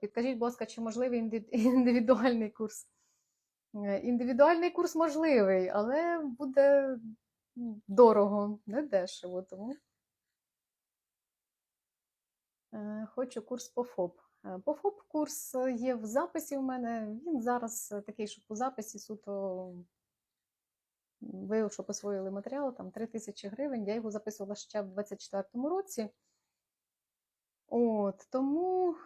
Підкажіть, будь ласка, чи можливий індивідуальний курс? Е, Індивідуальний курс можливий, але буде дорого, не дешево. Тому Е, хочу курс по ФОП. Е, По ФОП курс є в записі у мене. Він зараз такий, що по записі суто м, ви, що посвоїли матеріал, там 3 тисячі гривень. Я його записувала ще в 24-му році. От, тому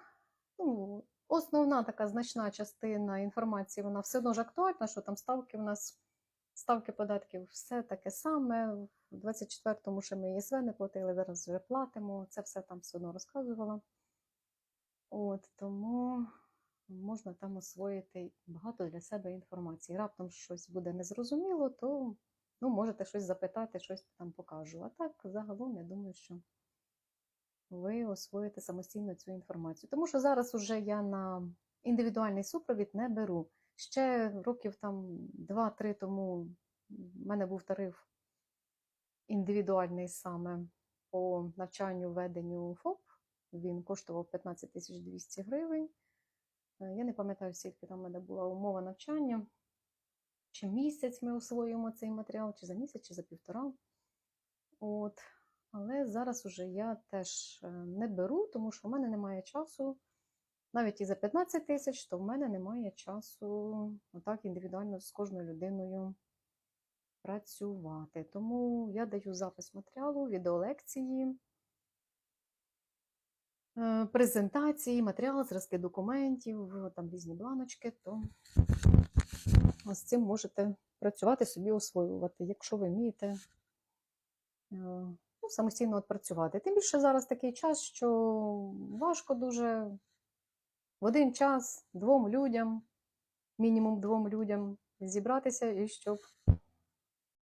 ну, основна така значна частина інформації, вона все одно ж актуальна, що там ставки в нас, ставки податків, все таке саме. В 24-му ще ми ЄСВ не платили, зараз вже платимо. Це все там все одно розказувала. От, тому можна там освоїти багато для себе інформації. Раптом щось буде незрозуміло, то ну, можете щось запитати, щось там покажу. А так, загалом, я думаю, що ви освоїте самостійно цю інформацію. Тому що зараз уже я на індивідуальний супровід не беру. Ще років там 2-3 тому в мене був тариф індивідуальний саме по навчанню веденню ФОП. Він коштував 15 тисяч 200 гривень. Е, Я не пам'ятаю, скільки там в мене була умова навчання. Чи місяць ми освоюємо цей матеріал, чи за місяць, чи за півтора. От. Але зараз уже я теж е, не беру, тому що в мене немає часу. Навіть і за 15 тисяч, то в мене немає часу отак індивідуально з кожною людиною працювати. Тому я даю запис матеріалу, відеолекції, е, презентації, матеріал, зразки документів, там різні бланочки, то з цим можете працювати, собі освоювати, якщо ви вмієте е, ну, самостійно от працювати. Тим більше зараз такий час, що важко дуже в один час двом людям, мінімум двом людям зібратися і щоб